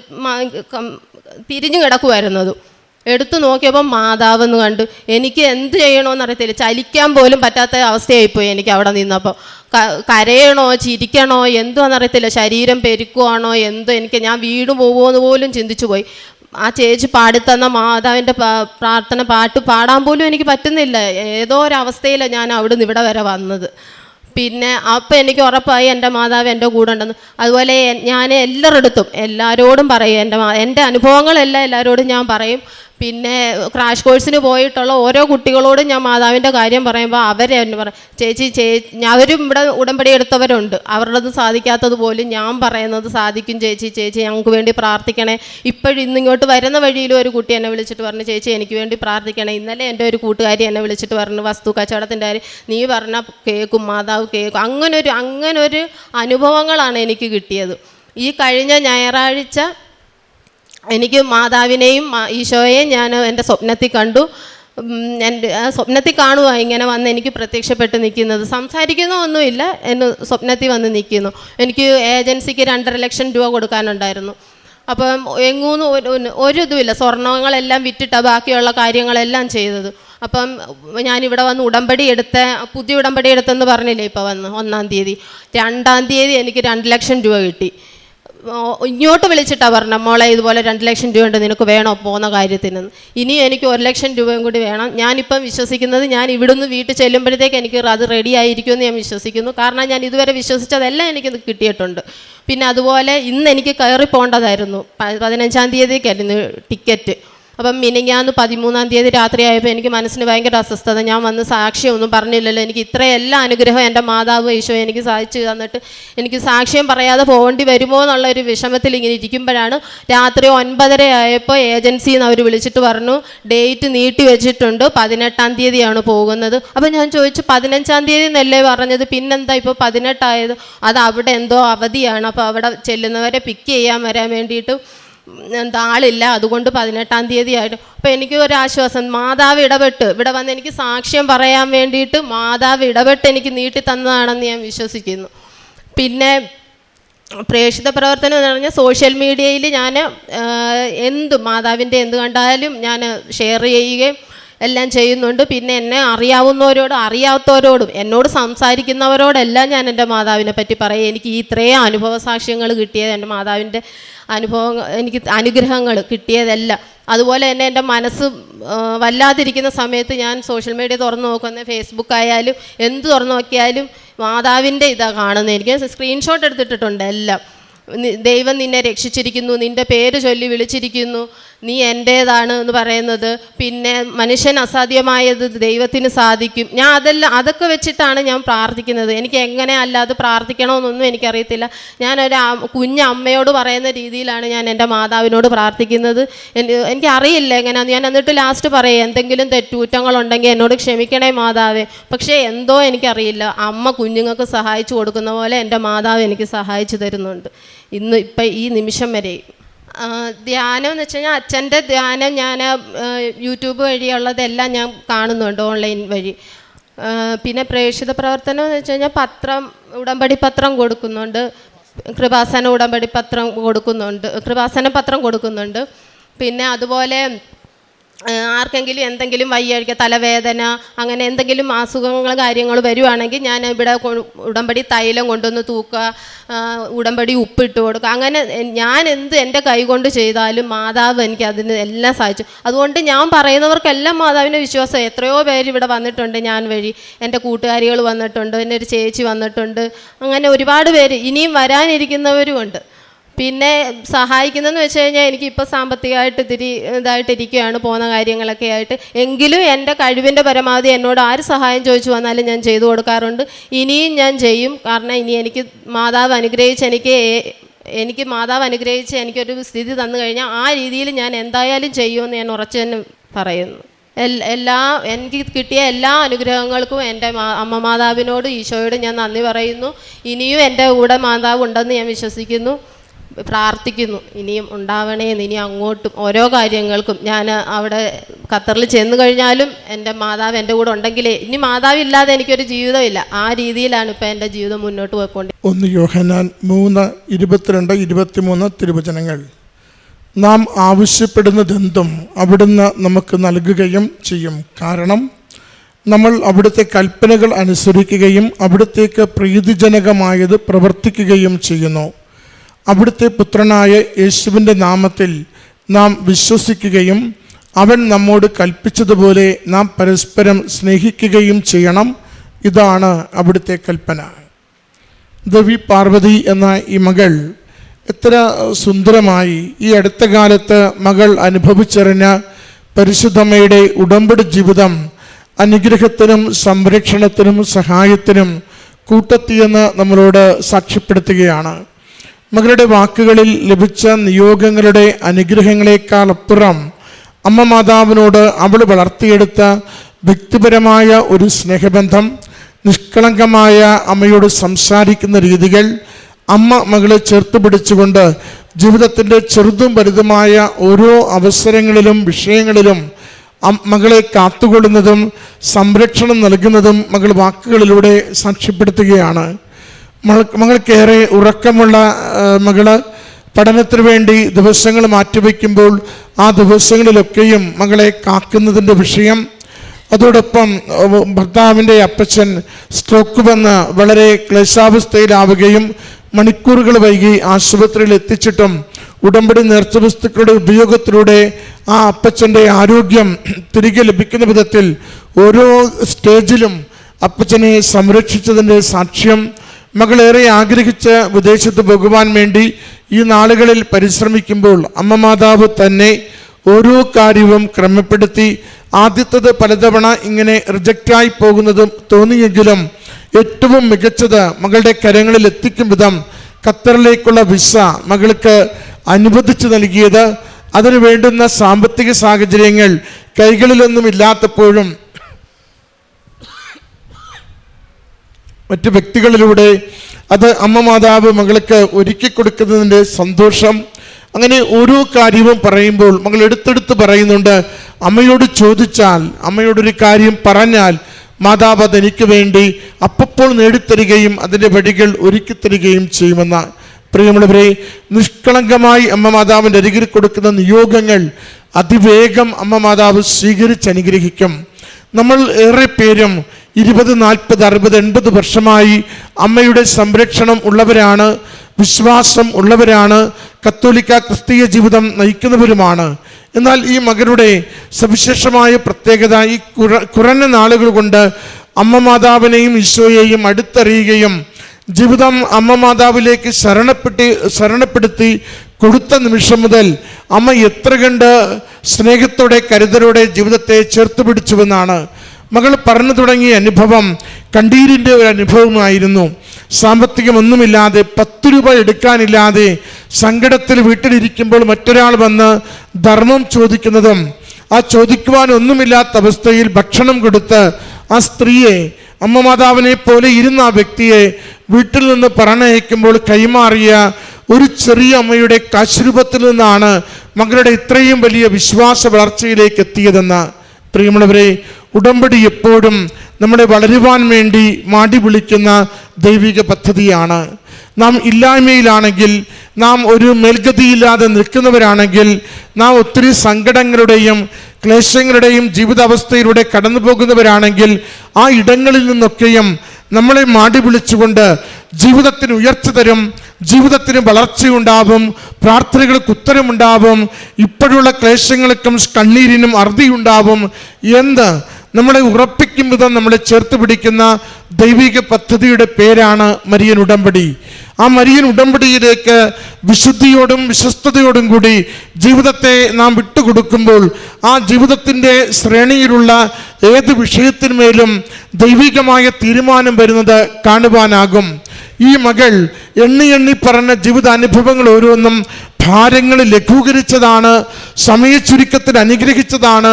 തിരിഞ്ഞു കിടക്കുമായിരുന്നത് എടുത്തു നോക്കിയപ്പോൾ മാതാവ് എന്ന് കണ്ടു. എനിക്ക് എന്ത് ചെയ്യണമെന്ന് അറിയത്തില്ല ചലിക്കാൻ പോലും പറ്റാത്ത അവസ്ഥയായിപ്പോയി എനിക്ക് അവിടെ നിന്നപ്പോൾ കരയണോ ചിരിക്കണോ എന്തുവാന്ന് അറിയത്തില്ല ശരീരം പെരുക്കുവാണോ എന്തോ എനിക്ക് ഞാൻ വീട് പോകുമോ എന്ന് പോലും ചിന്തിച്ചു പോയി. ആ ചേച്ചി പാടിത്തന്ന മാതാവിന്റെ പ്രാർത്ഥന പാട്ട് പാടാൻ പോലും എനിക്ക് പറ്റുന്നില്ല. ഏതോ ഒരവസ്ഥയിലാണ് ഞാൻ അവിടെ നിന്ന് ഇവിടെ വരെ വന്നത്. പിന്നെ അപ്പം എനിക്ക് ഉറപ്പായി എന്റെ മാതാവ് എന്റെ കൂടെ ഉണ്ടെന്ന്. അതുപോലെ ഞാൻ എല്ലാവരുടെ എല്ലാവരോടും പറയും. എന്റെ എന്റെ അനുഭവങ്ങളെല്ലാം എല്ലാവരോടും ഞാൻ പറയും. പിന്നെ ക്രാഷ് കോഴ്സിന് പോയിട്ടുള്ള ഓരോ കുട്ടികളോടും ഞാൻ മാതാവിന്റെ കാര്യം പറയുമ്പോൾ അവരെ എന്നെ പറ ചേച്ചി ചേ അവരും ഇവിടെ ഉടമ്പടി എടുത്തവരുണ്ട്. അവരുടേത് സാധിക്കാത്തത് പോലും ഞാൻ പറയുന്നത് സാധിക്കും ചേച്ചി ചേച്ചി ഞങ്ങൾക്ക് വേണ്ടി പ്രാർത്ഥിക്കണേ. ഇപ്പോഴും ഇന്നിങ്ങോട്ട് വരുന്ന വഴിയിലും ഒരു കുട്ടി എന്നെ വിളിച്ചിട്ട് പറഞ്ഞു ചേച്ചി എനിക്ക് വേണ്ടി പ്രാർത്ഥിക്കണേ. ഇന്നലെ എന്റെ ഒരു കൂട്ടുകാരി എന്നെ വിളിച്ചിട്ട് പറഞ്ഞു വസ്തു കച്ചവടത്തിന്റെ കാര്യം നീ പറഞ്ഞ കേൾക്കും മാതാവ് കേൾക്കും അങ്ങനൊരു അങ്ങനൊരു അനുഭവങ്ങളാണ് എനിക്ക് കിട്ടിയത്. ഈ കഴിഞ്ഞ ഞായറാഴ്ച എനിക്ക് മാതാവിനെയും ഈശോയെയും ഞാൻ എന്റെ സ്വപ്നത്തിൽ കണ്ടു. എന്റെ സ്വപ്നത്തിൽ കാണുക ഇങ്ങനെ വന്ന് എനിക്ക് പ്രത്യക്ഷപ്പെട്ട് നിൽക്കുന്നത്. സംസാരിക്കുന്ന ഒന്നുമില്ല എന്ന് സ്വപ്നത്തിൽ വന്ന് നിൽക്കുന്നു. എനിക്ക് ഏജൻസിക്ക് രണ്ടര ലക്ഷം രൂപ കൊടുക്കാനുണ്ടായിരുന്നു. അപ്പം എങ്ങൂന്ന് ഒരു ഇതുമില്ല സ്വർണങ്ങളെല്ലാം വിറ്റിട്ടാണ് ബാക്കിയുള്ള കാര്യങ്ങളെല്ലാം ചെയ്തത്. അപ്പം ഞാനിവിടെ വന്ന് ഉടമ്പടി എടുത്ത പുതിയ ഉടമ്പടി എടുത്തെന്ന് പറഞ്ഞില്ലേ ഇപ്പോൾ വന്ന് ഒന്നാം തീയതി. രണ്ടാം തീയതി എനിക്ക് രണ്ട് ലക്ഷം രൂപ കിട്ടി. ഇങ്ങോട്ട് വിളിച്ചിട്ടാ പറഞ്ഞ മോളെ ഇതുപോലെ രണ്ട് ലക്ഷം രൂപ ഉണ്ട് നിനക്ക് വേണോ പോകുന്ന കാര്യത്തിന്. ഇനി എനിക്ക് ഒരു ലക്ഷം രൂപയും കൂടി വേണം. ഞാനിപ്പം വിശ്വസിക്കുന്നത് ഞാൻ ഇവിടുന്ന് വീട്ടിൽ ചെല്ലുമ്പോഴത്തേക്ക് എനിക്ക് അത് റെഡി ആയിരിക്കുമെന്ന് ഞാൻ വിശ്വസിക്കുന്നു. കാരണം ഞാൻ ഇതുവരെ വിശ്വസിച്ചതെല്ലാം എനിക്ക് കിട്ടിയിട്ടുണ്ട്. പിന്നെ അതുപോലെ ഇന്ന് എനിക്ക് കയറി പോകേണ്ടതായിരുന്നു പതിനഞ്ചാം തീയതിക്കായിരുന്നു ടിക്കറ്റ്. അപ്പം മിനിങ്ങാന്ന് പതിമൂന്നാം തീയതി രാത്രി ആയപ്പോൾ എനിക്ക് മനസ്സിന് ഭയങ്കര അസ്വസ്ഥത. ഞാൻ വന്ന് സാക്ഷ്യമൊന്നും പറഞ്ഞില്ലല്ലോ. എനിക്ക് ഇത്രയെല്ലാം അനുഗ്രഹം എന്റെ മാതാവ് ഈശോ എനിക്ക് സാധിച്ചു തന്നിട്ട് എനിക്ക് സാക്ഷ്യം പറയാതെ പോകേണ്ടി വരുമോ എന്നുള്ള ഒരു വിഷമത്തിൽ ഇങ്ങനെ ഇരിക്കുമ്പോഴാണ് രാത്രി ഒൻപതര ആയപ്പോൾ ഏജൻസിയിൽ നിന്ന് അവർ വിളിച്ചിട്ട് പറഞ്ഞു ഡേറ്റ് നീട്ടി വെച്ചിട്ടുണ്ട്. പതിനെട്ടാം തീയതിയാണ് പോകുന്നത്. അപ്പോൾ ഞാൻ ചോദിച്ചു പതിനഞ്ചാം തീയതി എന്നല്ലേ പറഞ്ഞത്? പിന്നെന്താ ഇപ്പോൾ പതിനെട്ടായത്? അത് അവിടെ എന്തോ അവധിയാണ്. അപ്പോൾ അവിടെ ചെല്ലുന്നവരെ പിക്ക് ചെയ്യാൻ വരാൻ വേണ്ടിയിട്ട് എന്താ ആളില്ല. അതുകൊണ്ട് പതിനെട്ടാം തീയതി ആയിട്ട് അപ്പോൾ എനിക്ക് ഒരു ആശ്വാസം മാതാവ് ഇടപെട്ട്. ഇവിടെ വന്ന് എനിക്ക് സാക്ഷ്യം പറയാൻ വേണ്ടിയിട്ട് മാതാവ് ഇടപെട്ട് എനിക്ക് നീട്ടി തന്നതാണെന്ന് ഞാൻ വിശ്വസിക്കുന്നു. പിന്നെ പ്രേക്ഷിത പ്രവർത്തനം എന്ന് പറഞ്ഞാൽ സോഷ്യൽ മീഡിയയിൽ ഞാൻ എന്ത് മാതാവിന്റെ എന്ത് കണ്ടാലും ഞാൻ ഷെയർ ചെയ്യുകയും എല്ലാം ചെയ്യുന്നുണ്ട്. പിന്നെ എന്നെ അറിയാവുന്നവരോടും അറിയാത്തവരോടും എന്നോട് സംസാരിക്കുന്നവരോടെല്ലാം ഞാൻ എന്റെ മാതാവിനെ പറ്റി പറയും. എനിക്ക് ഇത്രയും അനുഭവ സാക്ഷ്യങ്ങൾ കിട്ടിയത് എന്റെ മാതാവിന്റെ അനുഭവം എനിക്ക് അനുഗ്രഹങ്ങൾ കിട്ടിയതെല്ലാം. അതുപോലെ തന്നെ എന്റെ മനസ്സ് വല്ലാതിരിക്കുന്ന സമയത്ത് ഞാൻ സോഷ്യൽ മീഡിയ തുറന്നു നോക്കുന്ന ഫേസ്ബുക്ക് ആയാലും എന്ത് തുറന്നു നോക്കിയാലും മാതാവിന്റെ ഇതാണ് കാണുന്നത് എനിക്ക് സ്ക്രീൻഷോട്ട് എടുത്തിട്ടുണ്ട് എല്ലാം. ദൈവം നിന്നെ രക്ഷിച്ചിരിക്കുന്നു നിന്റെ പേര് ചൊല്ലി വിളിച്ചിരിക്കുന്നു. നീ എന്റേതാണ് എന്ന് പറയുന്നത്. പിന്നെ മനുഷ്യൻ അസാധ്യമായത് ദൈവത്തിന് സാധിക്കും. ഞാൻ അതെല്ലാം അതൊക്കെ വെച്ചിട്ടാണ് ഞാൻ പ്രാർത്ഥിക്കുന്നത്. എനിക്ക് എങ്ങനെ അല്ലാതെ പ്രാർത്ഥിക്കണമെന്നൊന്നും എനിക്കറിയത്തില്ല. ഞാനൊരു കുഞ്ഞ അമ്മയോട് പറയുന്ന രീതിയിലാണ് ഞാൻ എന്റെ മാതാവിനോട് പ്രാർത്ഥിക്കുന്നത്. എനിക്ക് അറിയില്ല എങ്ങനെയാന്ന് ഞാൻ എന്നിട്ട് ലാസ്റ്റ് പറയും എന്തെങ്കിലും തെറ്റുകുറ്റങ്ങളുണ്ടെങ്കിൽ എന്നോട് ക്ഷമിക്കണേ മാതാവേ. പക്ഷേ എന്തോ എനിക്കറിയില്ല. അമ്മ കുഞ്ഞുങ്ങൾക്ക് സഹായിച്ചു കൊടുക്കുന്ന പോലെ എന്റെ മാതാവ് എനിക്ക് സഹായിച്ചു തരുന്നുണ്ട്. ഇന്ന് ഇപ്പം ഈ നിമിഷം വരെയും ധ്യാനം എന്ന് വെച്ച് കഴിഞ്ഞാൽ അച്ഛന്റെ ധ്യാനം ഞാൻ യൂട്യൂബ് വഴിയുള്ളതെല്ലാം ഞാൻ കാണുന്നുണ്ട് ഓൺലൈൻ വഴി. പിന്നെ പ്രേക്ഷിത പ്രവർത്തനം എന്ന് വെച്ച് കഴിഞ്ഞാൽ പത്രം ഉടമ്പടി പത്രം കൊടുക്കുന്നുണ്ട്. കൃപാസന ഉടമ്പടി പത്രം കൊടുക്കുന്നുണ്ട് കൃപാസന പത്രം കൊടുക്കുന്നുണ്ട്. പിന്നെ അതുപോലെ ആർക്കെങ്കിലും എന്തെങ്കിലും വയ്യഴിക്കുക തലവേദന അങ്ങനെ എന്തെങ്കിലും അസുഖങ്ങൾ കാര്യങ്ങൾ വരുവാണെങ്കിൽ ഞാൻ ഇവിടെ ഉടമ്പടി തൈലം കൊണ്ടുവന്ന് തൂക്കുക ഉടമ്പടി ഉപ്പിട്ട് കൊടുക്കുക. അങ്ങനെ ഞാൻ എന്ത് എന്റെ കൈ കൊണ്ട് ചെയ്താലും മാതാവ് എനിക്ക് അതിന് എല്ലാം സഹായിച്ചു. അതുകൊണ്ട് ഞാൻ പറയുന്നവർക്കെല്ലാം മാതാവിന്റെ വിശ്വാസം. എത്രയോ പേര് ഇവിടെ വന്നിട്ടുണ്ട് ഞാൻ വഴി. എന്റെ കൂട്ടുകാരികൾ വന്നിട്ടുണ്ട് എന്റെ ഒരു ചേച്ചി വന്നിട്ടുണ്ട്. അങ്ങനെ ഒരുപാട് പേര് ഇനിയും വരാനിരിക്കുന്നവരുമുണ്ട്. പിന്നെ സഹായിക്കുന്നതെന്ന് വെച്ച് കഴിഞ്ഞാൽ എനിക്ക് ഇപ്പോൾ സാമ്പത്തികമായിട്ട് ഇത്തിരി ഇതായിട്ടിരിക്കുകയാണ് പോകുന്ന കാര്യങ്ങളൊക്കെ ആയിട്ട്. എങ്കിലും എന്റെ കഴിവിന്റെ പരമാവധി എന്നോട് ആര് സഹായം ചോദിച്ചു വന്നാലും ഞാൻ ചെയ്തു കൊടുക്കാറുണ്ട്. ഇനിയും ഞാൻ ചെയ്യും. കാരണം ഇനി എനിക്ക് മാതാവ് അനുഗ്രഹിച്ച് എനിക്ക് എനിക്ക് മാതാവ് അനുഗ്രഹിച്ച് എനിക്കൊരു സ്ഥിതി തന്നു കഴിഞ്ഞാൽ ആ രീതിയിൽ ഞാൻ എന്തായാലും ചെയ്യുമെന്ന് ഞാൻ ഉറച്ചു തന്നെ പറയുന്നു. എല്ലാ എനിക്ക് കിട്ടിയ എല്ലാ അനുഗ്രഹങ്ങൾക്കും എന്റെ അമ്മ മാതാവിനോട് ഈശോയോട് ഞാൻ നന്ദി പറയുന്നു. ഇനിയും എന്റെ കൂടെ മാതാവ് ഉണ്ടെന്ന് ഞാൻ വിശ്വസിക്കുന്നു. പ്രാർത്ഥിക്കുന്നു. ഇനിയും ഉണ്ടാവണേന്ന് ഇനി അങ്ങോട്ടും ഓരോ കാര്യങ്ങൾക്കും. ഞാൻ അവിടെ ഖത്തറിൽ ചെന്ന് കഴിഞ്ഞാലും എന്റെ മാതാവ് എന്റെ കൂടെ ഉണ്ടെങ്കിലേ ഇനി മാതാവില്ലാതെ എനിക്കൊരു ജീവിതമില്ല ആ രീതിയിലാണ് ഇപ്പം എന്റെ ജീവിതം മുന്നോട്ട് പോയിക്കൊണ്ട് ഒന്ന് യോഹനാൻ മൂന്ന് ഇരുപത്തിരണ്ട് ഇരുപത്തിമൂന്ന് തിരുവചനങ്ങൾ. നാം ആവശ്യപ്പെടുന്നതെന്തും അവിടുന്ന് നമുക്ക് നൽകുകയും ചെയ്യും. കാരണം നമ്മൾ അവിടുത്തെ കൽപ്പനകൾ അനുസരിക്കുകയും അവിടുത്തേക്ക് പ്രീതിജനകമായത് പ്രവർത്തിക്കുകയും ചെയ്യുന്നു. അവിടുത്തെ പുത്രനായ യേശുവിന്റെ നാമത്തിൽ നാം വിശ്വസിക്കുകയും അവൻ നമ്മോട് കൽപ്പിച്ചതുപോലെ നാം പരസ്പരം സ്നേഹിക്കുകയും ചെയ്യണം. ഇതാണ് അവിടുത്തെ കൽപ്പന. ദേവി പാർവതി എന്ന ഈ മകൾ എത്ര സുന്ദരമായി ഈ അടുത്ത കാലത്ത് മകൾ അനുഭവിച്ചറിഞ്ഞ പരിശുദ്ധമ്മയുടെ ഉടമ്പടി ജീവിതം അനുഗ്രഹത്തിനും സംരക്ഷണത്തിനും സഹായത്തിനും കൂട്ടത്തിയെന്ന് നമ്മളോട് സാക്ഷ്യപ്പെടുത്തുകയാണ്. മകളുടെ വാക്കുകളിൽ ലഭിച്ച നിയോഗങ്ങളുടെ അനുഗ്രഹങ്ങളെക്കാൾ അപ്പുറം അമ്മ മാതാവിനോട് അവൾ വളർത്തിയെടുത്ത വ്യക്തിപരമായ ഒരു സ്നേഹബന്ധം നിഷ്കളങ്കമായ അമ്മയോട് സംസാരിക്കുന്ന രീതികൾ അമ്മ മകളെ ചേർത്ത് പിടിച്ചുകൊണ്ട് ജീവിതത്തിന്റെ ചെറുതും വലുതുമായ ഓരോ അവസരങ്ങളിലും വിഷയങ്ങളിലും മകളെ കാത്തുകൊള്ളുന്നതും സംരക്ഷണം നൽകുന്നതും മകൾ വാക്കുകളിലൂടെ സാക്ഷ്യപ്പെടുത്തുകയാണ്. മകൾക്കേറെ ഉറക്കമുള്ള മകൾ പഠനത്തിന് വേണ്ടി ദിവസങ്ങൾ മാറ്റിവെക്കുമ്പോൾ ആ ദിവസങ്ങളിലൊക്കെയും മകളെ കാക്കുന്നതിന്റെ വിഷയം. അതോടൊപ്പം ഭർത്താവിന്റെ അപ്പച്ചൻ സ്ട്രോക്ക് വന്ന് വളരെ ക്ലേശാവസ്ഥയിലാവുകയും മണിക്കൂറുകൾ വൈകി ആശുപത്രിയിൽ എത്തിച്ചിട്ടും ഉടമ്പടി നേർച്ച വസ്തുക്കളുടെ ഉപയോഗത്തിലൂടെ ആ അപ്പച്ചന്റെ ആരോഗ്യം തിരികെ ലഭിക്കുന്ന വിധത്തിൽ ഓരോ സ്റ്റേജിലും അപ്പച്ചനെ സംരക്ഷിച്ചതിന്റെ സാക്ഷ്യം മകളേറെ ആഗ്രഹിച്ച് വിദേശത്ത് പോകുവാൻ വേണ്ടി ഈ നാളുകളിൽ പരിശ്രമിക്കുമ്പോൾ അമ്മ മാതാവ് തന്നെ ഓരോ കാര്യവും ക്രമപ്പെടുത്തി ആദ്യത്തത് പലതവണ ഇങ്ങനെ റിജക്റ്റായി പോകുന്നതും തോന്നിയെങ്കിലും ഏറ്റവും മികച്ചത് മകളുടെ കരങ്ങളിൽ എത്തിക്കും വിധം ഖത്തറിലേക്കുള്ള വിസ മകൾക്ക് അനുവദിച്ചു നൽകിയത്. അതിനു വേണ്ടുന്ന സാമ്പത്തിക സാഹചര്യങ്ങൾ കൈകളിലൊന്നും ഇല്ലാത്തപ്പോഴും മറ്റ് വ്യക്തികളിലൂടെ അത് അമ്മ മാതാവ് മകൾക്ക് ഒരുക്കി കൊടുക്കുന്നതിന്റെ സന്തോഷം. അങ്ങനെ ഓരോ കാര്യവും പറയുമ്പോൾ മകൾ എടുത്തെടുത്ത് പറയുന്നുണ്ട് അമ്മയോട് ചോദിച്ചാൽ അമ്മയോടൊരു കാര്യം പറഞ്ഞാൽ മാതാവ് അതെനിക്ക് വേണ്ടി അപ്പപ്പോൾ നേടിത്തരികയും അതിന്റെ വഴികൾ ഒരുക്കി തരികയും ചെയ്യുമെന്ന്. പ്രിയമുള്ളവരെ നിഷ്കളങ്കമായി അമ്മ മാതാവിന്റെ അരികിൽ കൊടുക്കുന്ന നിയോഗങ്ങൾ അതിവേഗം അമ്മ മാതാവ് സ്വീകരിച്ച് അനുഗ്രഹിക്കും. നമ്മൾ ഏറെ പേരും ഇരുപത് നാൽപ്പത് അറുപത് എൺപത് വർഷമായി അമ്മയുടെ സംരക്ഷണം ഉള്ളവരാണ് വിശ്വാസം ഉള്ളവരാണ് കത്തോലിക്ക ക്രിസ്തീയ ജീവിതം നയിക്കുന്നവരുമാണ്. എന്നാൽ ഈ മകരുടെ സവിശേഷമായ പ്രത്യേകത ഈ കുറ കുറഞ്ഞ നാളുകൾ കൊണ്ട് അമ്മ മാതാവിനെയും ഈശോയെയും അടുത്തറിയുകയും ജീവിതം അമ്മ മാതാവിലേക്ക് ശരണപ്പെട്ടി ശരണപ്പെടുത്തി കൊടുത്ത നിമിഷം മുതൽ അമ്മ എത്ര കണ്ട് സ്നേഹത്തോടെ കരുതലോടെ ജീവിതത്തെ ചേർത്ത് പിടിച്ചുവെന്നാണ്. മകൾ പറഞ്ഞു തുടങ്ങിയ അനുഭവം കണ്ടീരിന്റെ ഒരു അനുഭവമായിരുന്നു. സാമ്പത്തികമൊന്നുമില്ലാതെ പത്ത് രൂപ എടുക്കാനില്ലാതെ സങ്കടത്തിൽ വീട്ടിലിരിക്കുമ്പോൾ മറ്റൊരാൾ വന്ന് ധർമ്മം ചോദിക്കുന്നതും ആ ചോദിക്കുവാൻ ഒന്നുമില്ലാത്ത അവസ്ഥയിൽ ഭക്ഷണം കൊടുത്ത് ആ സ്ത്രീയെ അമ്മ മാതാവിനെ പോലെ ഇരുന്ന ആ വ്യക്തിയെ വീട്ടിൽ നിന്ന് പറഞ്ഞയക്കുമ്പോൾ കൈമാറിയ ഒരു ചെറിയ അമ്മയുടെ കാശുരൂപത്തിൽ നിന്നാണ് മകളുടെ ഇത്രയും വലിയ വിശ്വാസ വളർച്ചയിലേക്ക് എത്തിയതെന്ന് പ്രിയമുള്ളവരെ ഉടമ്പടി എപ്പോഴും നമ്മളെ വളരുവാൻ വേണ്ടി മാടി വിളിക്കുന്ന ദൈവിക പദ്ധതിയാണ്. നാം ഇല്ലായ്മയിലാണെങ്കിൽ നാം ഒരു മേൽഗതിയില്ലാതെ നിൽക്കുന്നവരാണെങ്കിൽ നാം ഒത്തിരി സങ്കടങ്ങളുടെയും ക്ലേശങ്ങളുടെയും ജീവിതാവസ്ഥയിലൂടെ കടന്നു പോകുന്നവരാണെങ്കിൽ ആ ഇടങ്ങളിൽ നിന്നൊക്കെയും നമ്മളെ മാടി വിളിച്ചുകൊണ്ട് ജീവിതത്തിന് ഉയർച്ച തരും ജീവിതത്തിന് വളർച്ചയുണ്ടാവും പ്രാർത്ഥനകൾക്ക് ഉത്തരമുണ്ടാവും ഇപ്പോഴുള്ള ക്ലേശങ്ങൾക്കും കണ്ണീരിനും അറുതിയുണ്ടാവും. എന്ന് നമ്മളെ ഉറപ്പിക്കും വിധം നമ്മളെ ചേർത്ത് പിടിക്കുന്ന ദൈവിക പദ്ധതിയുടെ പേരാണ് മരിയൻ ഉടമ്പടി. ആ മരിയൻ ഉടമ്പടിയിലേക്ക് വിശുദ്ധിയോടും വിശ്വസ്തയോടും കൂടി ജീവിതത്തെ നാം വിട്ടുകൊടുക്കുമ്പോൾ ആ ജീവിതത്തിന്റെ ശ്രേണിയിലുള്ള ഏത് വിഷയത്തിന്മേലും ദൈവികമായ തീരുമാനം വരുന്നത് കാണുവാനാകും. ഈ മകൾ എണ്ണി എണ്ണി പറഞ്ഞ ജീവിത അനുഭവങ്ങൾ ഓരോന്നും ഭാരങ്ങൾ ലഘൂകരിച്ചതാണ് സമയച്ചുരുക്കത്തിൽ അനുഗ്രഹിച്ചതാണ്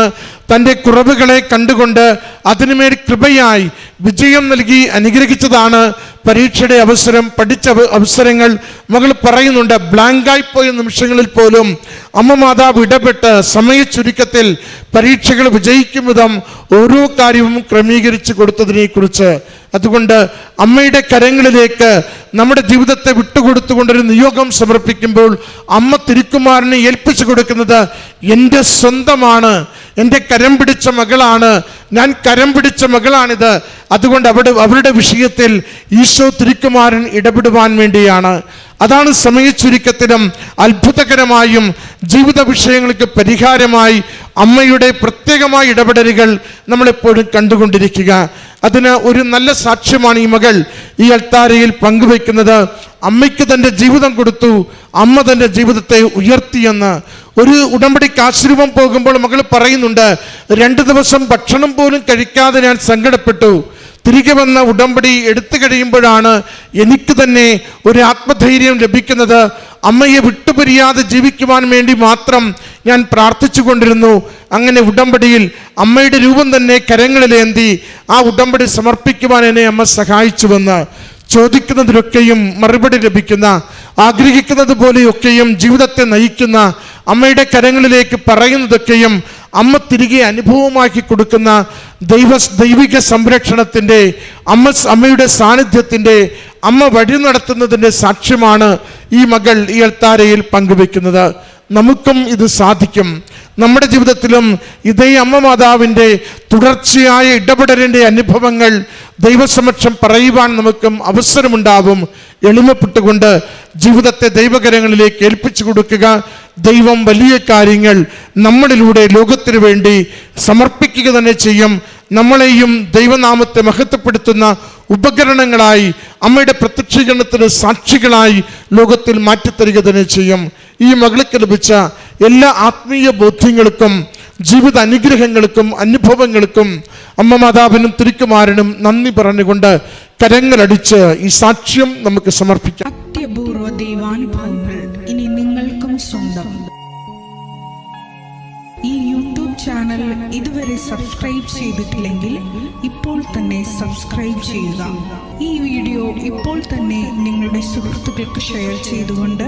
തന്റെ കുറവുകളെ കണ്ടുകൊണ്ട് അതിനുമേൽ കൃപയായി വിജയം നൽകി അനുഗ്രഹിച്ചതാണ് പരീക്ഷയുടെ അവസരം പഠിച്ച അവസരങ്ങൾ. മകൾ പറയുന്നുണ്ട് ബ്ലാങ്കായി പോയ നിമിഷങ്ങളിൽ പോലും അമ്മ മാതാവ് ഇടപെട്ട് സമയ ചുരുക്കത്തിൽ പരീക്ഷകൾ വിജയിക്കും വിധം ഓരോ കാര്യവും ക്രമീകരിച്ചു കൊടുത്തതിനെക്കുറിച്ച്. അതുകൊണ്ട് അമ്മയുടെ കരങ്ങളിലേക്ക് നമ്മുടെ ജീവിതത്തെ വിട്ടുകൊടുത്തുകൊണ്ടൊരു നിയോഗം സമർപ്പിക്കുമ്പോൾ അമ്മ തിരുക്കുമാരനെ ഏൽപ്പിച്ചു കൊടുക്കുന്നത് എന്റെ സ്വന്തമാണ്. എന്റെ കരം പിടിച്ച മകളാണ്. ഞാൻ കരം പിടിച്ച മകളാണിത്. അതുകൊണ്ട് അവിടെ അവരുടെ വിഷയത്തിൽ ഈശോ തിരുക്കുമാരൻ ഇടപെടുവാൻ വേണ്ടിയാണ്. അതാണ് സമയച്ചുരുക്കത്തിലും അത്ഭുതകരമായും ജീവിത വിഷയങ്ങൾക്ക് പരിഹാരമായി അമ്മയുടെ പ്രത്യേകമായ ഇടപെടലുകൾ നമ്മളെപ്പോഴും കണ്ടുകൊണ്ടിരിക്കുക. അതിന് ഒരു നല്ല സാക്ഷ്യമാണ് ഈ മകൾ. ഈ അൾത്താരയിൽ പങ്കുവെക്കുന്നത് അമ്മയ്ക്ക് തന്റെ ജീവിതം കൊടുത്തു. അമ്മ തന്റെ ജീവിതത്തെ ഉയർത്തിയെന്ന് ഒരു ഉടമ്പടിക്ക് ആശ്രമം പോകുമ്പോൾ മകൾ പറയുന്നുണ്ട് രണ്ട് ദിവസം ഭക്ഷണം പോലും കഴിക്കാതെ ഞാൻ സങ്കടപ്പെട്ടു. തിരികെ വന്ന ഉടമ്പടി എടുത്തു കഴിയുമ്പോഴാണ് എനിക്ക് തന്നെ ഒരു ആത്മധൈര്യം ലഭിക്കുന്നത്. അമ്മയെ വിട്ടുപിരിയാതെ ജീവിക്കുവാൻ വേണ്ടി മാത്രം ഞാൻ പ്രാർത്ഥിച്ചു കൊണ്ടിരുന്നു അങ്ങനെ ഉടമ്പടിയിൽ അമ്മയുടെ രൂപം തന്നെ കരങ്ങളിലേന്തി ആ ഉടമ്പടി സമർപ്പിക്കുവാൻ എന്നെ അമ്മ സഹായിച്ചുവെന്ന് ചോദിക്കുന്നതിലൊക്കെയും മറുപടി ലഭിക്കുന്ന ആഗ്രഹിക്കുന്നത് പോലെയൊക്കെയും ജീവിതത്തെ നയിക്കുന്ന അമ്മയുടെ കരങ്ങളിലേക്ക് പറയുന്നതൊക്കെയും അമ്മ തിരികെ അനുഭവമാക്കി കൊടുക്കുന്ന ദൈവ ദൈവിക സംരക്ഷണത്തിന്റെ അമ്മ അമ്മയുടെ സാന്നിധ്യത്തിന്റെ അമ്മ വഴി നടത്തുന്നതിന്റെ സാക്ഷ്യമാണ് ഈ മകൾ ഈ അൾത്താരയിൽ പങ്കുവെക്കുന്നത് നമുക്കും ഇത് സാധിക്കും. നമ്മുടെ ജീവിതത്തിലും ഇതേ അമ്മ മാതാവിന്റെ തുടർച്ചയായ ഇടപെടലിന്റെ അനുഭവങ്ങൾ ദൈവസമക്ഷം പറയുവാൻ നമുക്കും അവസരമുണ്ടാവും. എളിമപ്പെട്ടുകൊണ്ട് ജീവിതത്തെ ദൈവകരങ്ങളിലേക്ക് ഏൽപ്പിച്ചു കൊടുക്കുക. ദൈവം വലിയ കാര്യങ്ങൾ നമ്മളിലൂടെ ലോകത്തിനു വേണ്ടി സമർപ്പിക്കുക തന്നെ ചെയ്യും. നമ്മളെയും ദൈവനാമത്തെ മഹത്വപ്പെടുത്തുന്ന ഉപകരണങ്ങളായി അമ്മയുടെ പ്രത്യക്ഷീകരണത്തിന് സാക്ഷികളായി ലോകത്തിൽ മാറ്റിത്തരിക തന്നെ ചെയ്യും. ഈ മകൾക്ക് ലഭിച്ച എല്ലാ ആത്മീയ ബോധ്യങ്ങൾക്കും ജീവിത അനുഗ്രഹങ്ങൾക്കും അനുഭവങ്ങൾക്കും അമ്മ മാതാവിനും തിരുക്കുമാരനും നന്ദി പറഞ്ഞുകൊണ്ട് കരങ്ങളടിച്ച് ഈ സാക്ഷ്യം നമുക്ക് സമർപ്പിക്കാം. അത്യപൂർവ ദൈവാനുഭവങ്ങൾ ഇനി നിങ്ങൾക്കും സ്വന്തം. ഈ യൂട്യൂബ് ചാനൽ ഇതുവരെ സബ്സ്ക്രൈബ് ചെയ്തിട്ടില്ലെങ്കിൽ ഇപ്പോൾ തന്നെ സബ്സ്ക്രൈബ് ചെയ്യുക. ഈ വീഡിയോ ഇപ്പോൾ തന്നെ നിങ്ങളുടെ സുഹൃത്തുക്കൾക്ക് ഷെയർ ചെയ്തുകൊണ്ട്